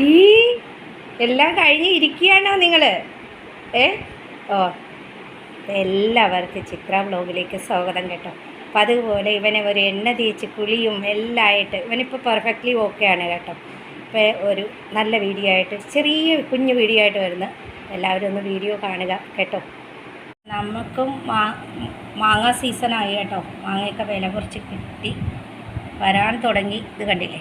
ഈ എല്ലാം കഴിഞ്ഞ് ഇരിക്കുകയാണോ നിങ്ങൾ ഏ? ഓ. എല്ലാവർക്കും ചിത്ര വ്ലോഗിലേക്ക് സ്വാഗതം കേട്ടോ. അപ്പം അതുപോലെ ഇവനെ ഒരു എണ്ണ തേച്ച് കുളിയും എല്ലാം ആയിട്ട് ഇവനിപ്പോൾ പെർഫെക്റ്റ്ലി ഓക്കെയാണ് കേട്ടോ. ഇപ്പം ഒരു നല്ല വീഡിയോ ആയിട്ട് ചെറിയ കുഞ്ഞു വീഡിയോ ആയിട്ട് വരുന്ന എല്ലാവരും ഒന്ന് വീഡിയോ കാണുക കേട്ടോ. നമുക്കും മാ മാങ്ങ സീസണായി കേട്ടോ. മാങ്ങയൊക്കെ വില കുറച്ച് കിട്ടി. വരാൻ തുടങ്ങി. ഇത് കണ്ടില്ലേ?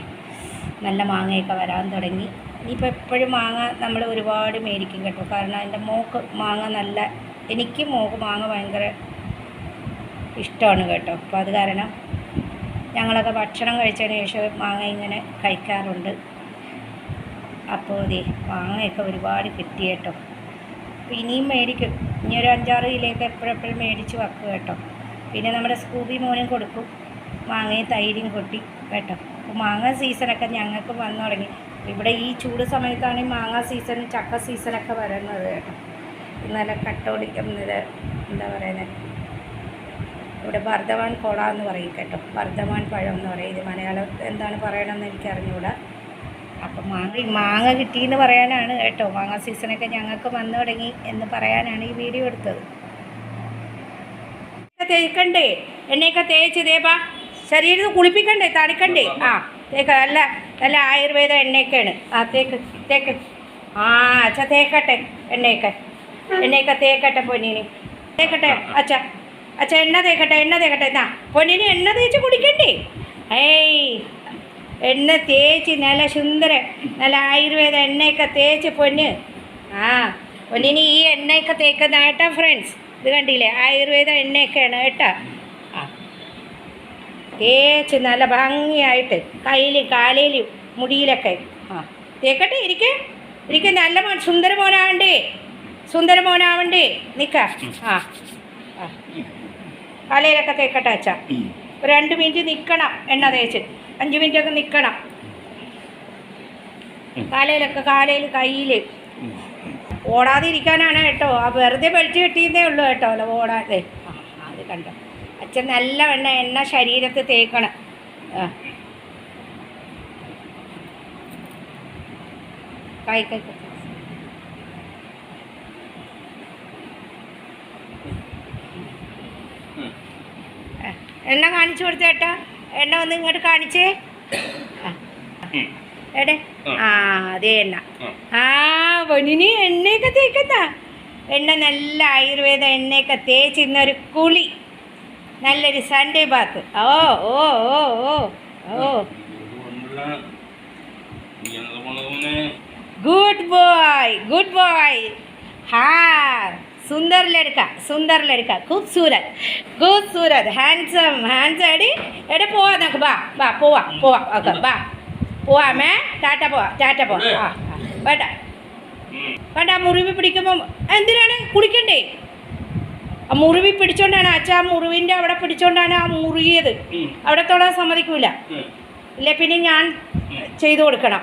നല്ല മാങ്ങയൊക്കെ വരാൻ തുടങ്ങി. ഇനിയിപ്പോൾ എപ്പോഴും മാങ്ങ നമ്മൾ ഒരുപാട് മേടിക്കും കേട്ടോ. കാരണം എന്റെ മോക്ക് മാങ്ങ നല്ല എനിക്ക് മോക്ക് മാങ്ങ ഭയങ്കര ഇഷ്ടമാണ് കേട്ടോ. അപ്പോൾ അത് കാരണം ഞങ്ങളൊക്കെ ഭക്ഷണം കഴിച്ചതിന് ശേഷം മാങ്ങ ഇങ്ങനെ കഴിക്കാറുണ്ട്. അപ്പോൾ ഇതേ മാങ്ങയൊക്കെ ഒരുപാട് കിട്ടി കേട്ടോ. അപ്പോൾ ഇനിയും മേടിക്കും. ഇനി ഒരു അഞ്ചാറ് കിലോയൊക്കെ എപ്പോഴെപ്പോഴും മേടിച്ച് വെക്കും കേട്ടോ. പിന്നെ നമ്മുടെ സ്കൂബി മോനും കൊടുക്കും. മാങ്ങയും തൈരും കൊട്ടി കേട്ടോ. അപ്പോൾ മാങ്ങ സീസണൊക്കെ ഞങ്ങൾക്ക് വന്നു തുടങ്ങി. ഇവിടെ ഈ ചൂട് സമയത്താണ് ഈ മാങ്ങ സീസൺ ചക്ക സീസണൊക്കെ വരുന്നത്. കേട്ടോ കട്ട കട്ടോളിക്കം എന്താ പറയുന്നത് ഇവിടെ വർദ്ധമാൻ കോള എന്ന് പറയും കേട്ടോ. വർദ്ധമാൻ പഴം എന്ന് പറയും. ഇത് മലയാളം എന്താണ് പറയണമെന്ന് എനിക്ക് അറിഞ്ഞുകൂടാ അപ്പം മാങ്ങ മാങ്ങ കിട്ടിയെന്ന് പറയാനാണ് കേട്ടോ. മാങ്ങ സീസണൊക്കെ ഞങ്ങൾക്ക് വന്നു തുടങ്ങി എന്ന് പറയാനാണ് ഈ വീഡിയോ എടുത്തത്. തേക്കണ്ടേ? എണ്ണയൊക്കെ തേച്ച് തേപ്പാ ശരീരത്ത് കുളിപ്പിക്കണ്ടേ? തണിക്കണ്ടേ? ആ. തേക്ക നല്ല നല്ല ആയുർവേദ എണ്ണയൊക്കെയാണ്. ആ തേക്ക് തേക്ക്. ആ അച്ഛ തേക്കട്ടെ എണ്ണയൊക്കെ. എണ്ണയൊക്കെ തേക്കട്ടെ പൊന്നിനി. തേക്കട്ടെ അച്ഛ. അച്ഛ എണ്ണ തേക്കട്ടെ എണ്ണ തേക്കട്ടെ. എന്നാ പൊന്നിനി എണ്ണ തേച്ച് കുടിക്കണ്ടേ? ഏയ് എണ്ണ തേച്ച് നല്ല സുന്ദരം നല്ല ആയുർവേദ എണ്ണയൊക്കെ തേച്ച് പൊന്ന്. ആ പൊന്നിനി ഈ എണ്ണയൊക്കെ തേക്കുന്ന കേട്ടോ ഫ്രണ്ട്സ് ഇത് കണ്ടില്ലേ? ആയുർവേദ എണ്ണയൊക്കെയാണ് കേട്ടോ. തേച്ച് നല്ല ഭംഗിയായിട്ട് കയ്യിലും കാലയിലും മുടിയിലൊക്കെ. ആ തേക്കട്ടെ ഇരിക്കെ. ഇരിക്കെ നല്ല മോൻ സുന്ദര മോനാവണ്ടേ സുന്ദര മോനാവണ്ടേ നിൽക്ക ആ. കലയിലൊക്കെ തേക്കട്ടെ അച്ഛ. രണ്ട് മിനിറ്റ് നിൽക്കണം എണ്ണ തേച്ച്. അഞ്ച് മിനിറ്റ് ഒക്കെ നിൽക്കണം കാലയിലൊക്കെ കാലയിൽ കയ്യിൽ ഓടാതിരിക്കാനാണ് കേട്ടോ. ആ വെറുതെ വലിച്ചു കെട്ടിയതേ ഉള്ളൂ കേട്ടോ അല്ല ഓടാതെ. ആ അത് കണ്ടോ? അച്ഛൻ നല്ല വെണ്ണ എണ്ണ ശരീരത്ത് തേക്കണം. കൈ കൈ. എണ്ണ കാണിച്ചു കൊടുത്തേട്ടാ എണ്ണ ഒന്ന് ഇങ്ങോട്ട് കാണിച്ചേ. എടേ. ആ. അതേ എണ്ണ. ആ പൊന്നിനി എണ്ണയൊക്കെ തേക്കുന്ന. എണ്ണ നല്ല ആയുർവേദ എണ്ണയൊക്കെ തേച്ചിരുന്ന ഒരു കുളി. നല്ലൊരു സൺഡേ ബാത്ത് ഓ ഓ ഓ ഓ ഓ ഗുഡ് ബോയ് ഗുഡ് ബോയ് ഹാ सुंदर लड़का सुंदर लड़का खूबसूरत खूबसूरत हैंडसम हैंडसम अड़ी अरे पोवा नक बा बा पोवा पोवा ओके बा पोवा मैं टाटा पोवा टाटा पोवा ആ വേണ്ട വേണ്ട മുറിവ് പിടിക്കുമ്പം എന്തിനാണ് കുളിക്കണ്ടേ ആ മുറിവി പിടിച്ചോണ്ടാണ് അച്ഛ ആ മുറിവിന്റെ അവിടെ പിടിച്ചോണ്ടാണ് ആ മുറിയത് അവിടെ തൊടാൻ സമ്മതിക്കൂല. ഇല്ല പിന്നെ ഞാൻ ചെയ്തു കൊടുക്കണം.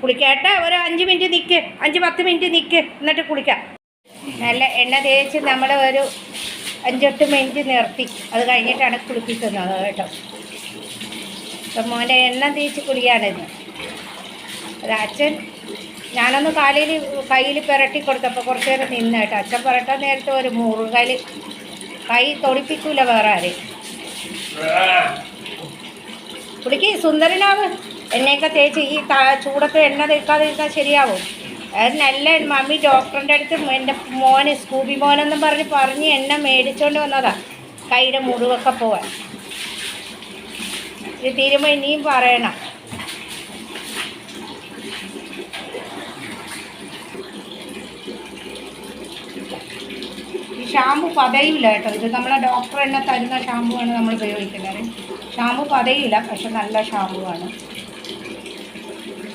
കുളിക്കട്ടെ ഒരു അഞ്ച് മിനിറ്റ് നിക്ക് അഞ്ച് പത്ത് മിനിറ്റ് നിക്ക് എന്നിട്ട് കുളിക്കാം. നല്ല എണ്ണ തേച്ച് നമ്മൾ ഒരു അഞ്ചെട്ട് മിനിറ്റ് നിർത്തി. അത് കഴിഞ്ഞിട്ടാണ് കുളിപ്പിക്കുന്നത് കേട്ടോ. അപ്പം മോന്റെ എണ്ണ തേച്ച് കുളിയാണിത്. അത് അച്ഛൻ ഞാനൊന്ന് കാലിൽ കയ്യിൽ പുരട്ടി കൊടുത്തപ്പോൾ കുറച്ച് നേരം നിന്ന് കേട്ടോ അച്ഛൻ പുരട്ടാൻ നേരത്തെ ഒരു മുറുകൽ കൈ തൊടിപ്പിക്കൂല വേറെ ആരെയും. കുടിക്ക് സുന്ദരനാവ്. എണ്ണയൊക്കെ തേച്ച് ഈ ചൂടത്ത് എണ്ണ തേക്കാതിരുന്നാൽ ശരിയാവും? അത് നല്ല മമ്മി ഡോക്ടറിന്റെ അടുത്ത് എന്റെ മോന് സ്കൂബി മോനെന്നും പറഞ്ഞ് പറഞ്ഞ് എണ്ണ മേടിച്ചോണ്ട് വന്നതാ. കൈയുടെ മുറിവൊക്കെ പോവാൻ. ഇത് തീരുമ്പോൾ ഇനിയും പറയണം. ഷാമ്പു പതയില്ല കേട്ടോ. ഇത് നമ്മളെ ഡോക്ടർ എന്നെ തരുന്ന ഷാമ്പു ആണ് നമ്മൾ ഉപയോഗിക്കുന്നത്. ഷാമ്പു പതയില്ല പക്ഷെ നല്ല ഷാമ്പു ആണ്.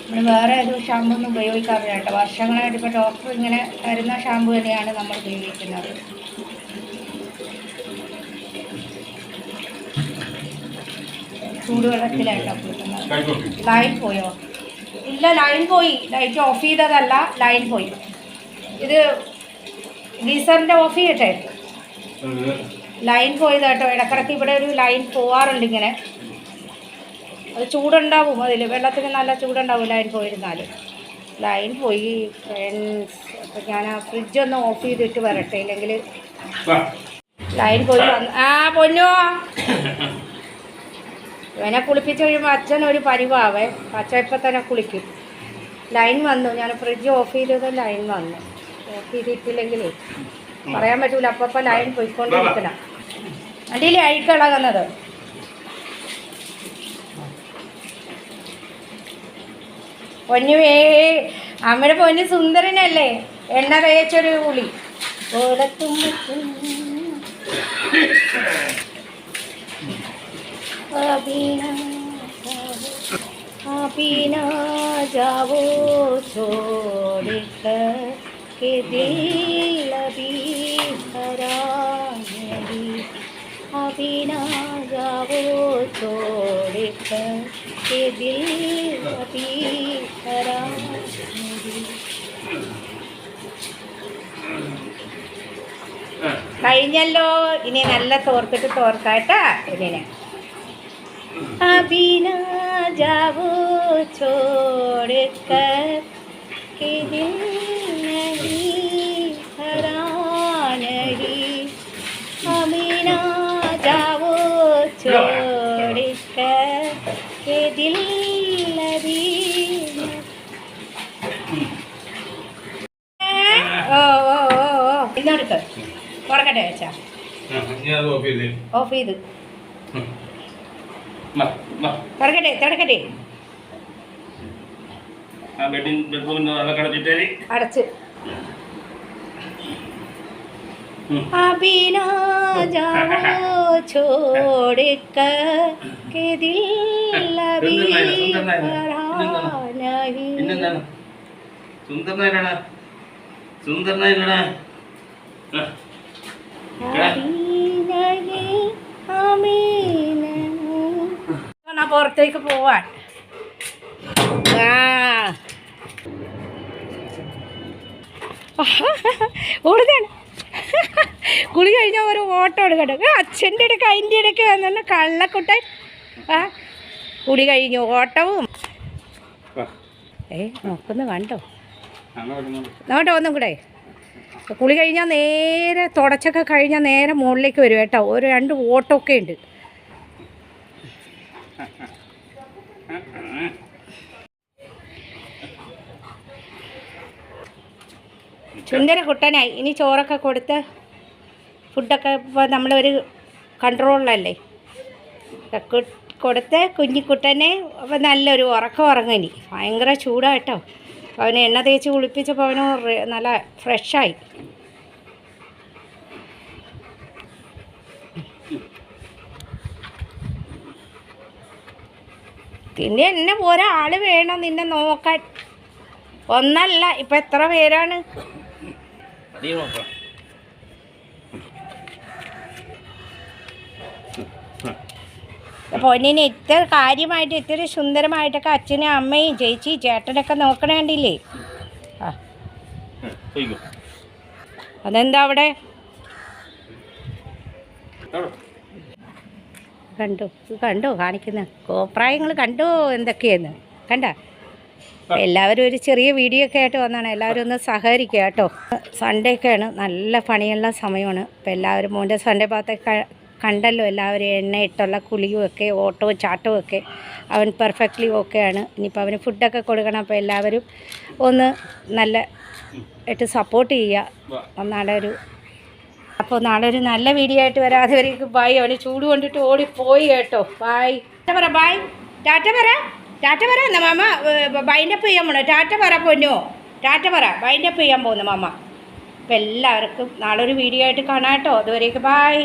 നമ്മൾ വേറെ ഒരു ഷാമ്പു ഒന്നും ഉപയോഗിക്കാറില്ല കേട്ടോ. വർഷങ്ങളായിട്ട് ഇപ്പോൾ ഡോക്ടർ ഇങ്ങനെ തരുന്ന ഷാമ്പു തന്നെയാണ് നമ്മൾ ഉപയോഗിക്കുന്നത്. ചൂടുവെള്ളത്തിലായിട്ടോ കുളിക്കുന്നത്. ലൈൻ പോയോ? ഇല്ല ലൈൻ പോയി. ലൈറ്റ് ഓഫ് ചെയ്തതല്ല ലൈൻ പോയി. ഇത് ഗീസറിന്റെ ഓഫ് ചെയ്യട്ടെ? ലൈൻ പോയത് കേട്ടോ ഇടക്കിടക്ക് ഇവിടെ ഒരു ലൈൻ പോവാറുണ്ട് ഇങ്ങനെ. അത് ചൂടുണ്ടാവും അതിൽ വെള്ളത്തിന് നല്ല ചൂടുണ്ടാവും ലൈൻ പോയിരുന്നാൽ ലൈൻ പോയി ഫ്രണ്ട്സ് അപ്പം ഞാൻ ആ ഫ്രിഡ്ജ് ഒന്ന് ഓഫ് ചെയ്തിട്ട് വരട്ടെ. ഇല്ലെങ്കിൽ ലൈൻ പോയി വന്ന്. ആ പൊന്നോ. ഇവനെ കുളിപ്പിച്ച് കഴിയുമ്പോൾ അച്ഛൻ ഒരു പരിവാവേ. അച്ഛൻ ഇപ്പം തന്നെ കുളിക്കും. ലൈൻ വന്നു. ഞാൻ ഫ്രിഡ്ജ് ഓഫ് ചെയ്തത് ലൈൻ വന്നു. ഓഫ് ചെയ്തിട്ടില്ലെങ്കിലേ പറയാൻ പറ്റൂല അപ്പം ലൈൻ പോയിക്കൊണ്ടിരിക്കണം അടിയിൽ അഴിക്കളകുന്നത് പൊന്നുവേ അമ്മയുടെ പൊന്ന് സുന്ദരനല്ലേ എണ്ണ തേച്ചൊരു കുളി ഓടത്തും अबीना जाओ छोड़ कर के दिल अभी भरा नहीं अबीना जाओ छोड़ कर के दिल अभी भरा नहीं കഴിഞ്ഞല്ലോ ഇനി നല്ല തോർത്തിട്ട് തോർക്കാട്ടാ ഇതിനെ अभी ना जाओ छोड़ कर ഓടിക്ക എതിൽ ഓ ഓ ഓ ഓ. ഇന്നെടുത്ത് തുറക്കട്ടെ വെച്ചാ ഓഫ് ചെയ്ത്. തുറക്കട്ടെ തുറക്കട്ടെ. അടച്ച്. अभी ना जाओ छोड़ कर के दिल अभी भरा नहीं പിന്നെന്താണ് സുന്ദരനായിട്ടാണ് സുന്ദരനായിട്ടാണ് अभी नहीं हमें नहीं എന്നാ പുറത്തേക്ക് പോവാൻ ആ ഓടുകയാണ് കുളി കഴിഞ്ഞ ഒരു ഓട്ടോ എടുക്കട്ടെ. അച്ഛന്റെ ഇടയ്ക്ക് അതിന്റെ ഇടയ്ക്ക് വന്നു കള്ളക്കുട്ടൻ. ആ കുളി കഴിഞ്ഞു ഓട്ടവും. ഏ നോക്കുന്ന കണ്ടോ? നോട്ടോ ഒന്നും കൂടെ കുളി കഴിഞ്ഞാൽ നേരെ തുടച്ചൊക്കെ കഴിഞ്ഞാൽ നേരെ മുകളിലേക്ക് വരും കേട്ടോ. ഒരു രണ്ട് ഓട്ടമൊക്കെ ഉണ്ട്. സുന്ദര കുട്ടനായി ഇനി ചോറൊക്കെ കൊടുത്ത് ഫുഡൊക്കെ ഇപ്പോൾ നമ്മളൊരു കൺട്രോളിലല്ലേ? കൊടുത്ത് കുഞ്ഞിക്കുട്ടനെ അപ്പം നല്ലൊരു ഉറക്കം ഉറങ്ങനി. ഭയങ്കര ചൂടായിട്ടോ അവനെ എണ്ണ തേച്ച് കുളിപ്പിച്ചപ്പോൾ അവന് നല്ല ഫ്രഷായി. പിന്നെ എന്നെ ഒരാൾ വേണം നിന്നെ നോക്കാൻ. ഒന്നല്ല ഇപ്പം എത്ര പേരാണ്? പൊന്നിനെ ഇത്ര കാര്യമായിട്ട് ഇത്ര സുന്ദരമായിട്ടൊക്കെ അച്ഛനും അമ്മയും ചേച്ചി ചേട്ടനൊക്കെ നോക്കണേണ്ടില്ലേ? ആ. അതെന്താ അവിടെ? കണ്ടു കണ്ടു കണ്ടോ കാണിക്കുന്ന. കോപ്രായങ്ങൾ കണ്ടു എന്തൊക്കെയെന്ന്. കണ്ട? എല്ലാവരും ഒരു ചെറിയ വീഡിയോ ഒക്കെ ആയിട്ട് വന്നാണ്. എല്ലാവരും ഒന്ന് സഹകരിക്കുക കേട്ടോ. സൺഡേ ഒക്കെയാണ് നല്ല പണിയുള്ള സമയമാണ്. അപ്പോൾ എല്ലാവരും മോന്റെ സൺഡേ ഭാഗത്തൊക്കെ കണ്ടല്ലോ എല്ലാവരും എണ്ണയിട്ടുള്ള കുളിയും ഒക്കെ ഓട്ടവും ചാട്ടവും ഒക്കെ. അവൻ പെർഫെക്റ്റ്ലി ഓക്കെയാണ് ഇനിയിപ്പോൾ അവന് ഫുഡൊക്കെ കൊടുക്കണം. അപ്പോൾ എല്ലാവരും ഒന്ന് നല്ല ആയിട്ട് സപ്പോർട്ട് ചെയ്യുക. നാളെ ഒരു അപ്പോൾ നാളെ ഒരു നല്ല വീഡിയോ ആയിട്ട് വരാതെ വരേക്കും ബായ് അവന് ചൂട് കൊണ്ടിട്ട് ഓടിപ്പോയി കേട്ടോ. ബായ് പറ ബായ് ടാറ്റ പറ. ടാറ്റ പറ എന്നാ മാമ ബൈന്റെ അപ്പ് ചെയ്യാൻ പോണോ? ടാറ്റ പറ പൊന്നോ. ടാറ്റ പറ ബൈന്റെ അപ്പ് ചെയ്യാൻ പോകുന്നു മാമ. അപ്പോൾ എല്ലാവർക്കും നാളെ ഒരു വീഡിയോ ആയിട്ട് കാണാം കേട്ടോ. അതുവരേക്ക് ബായ്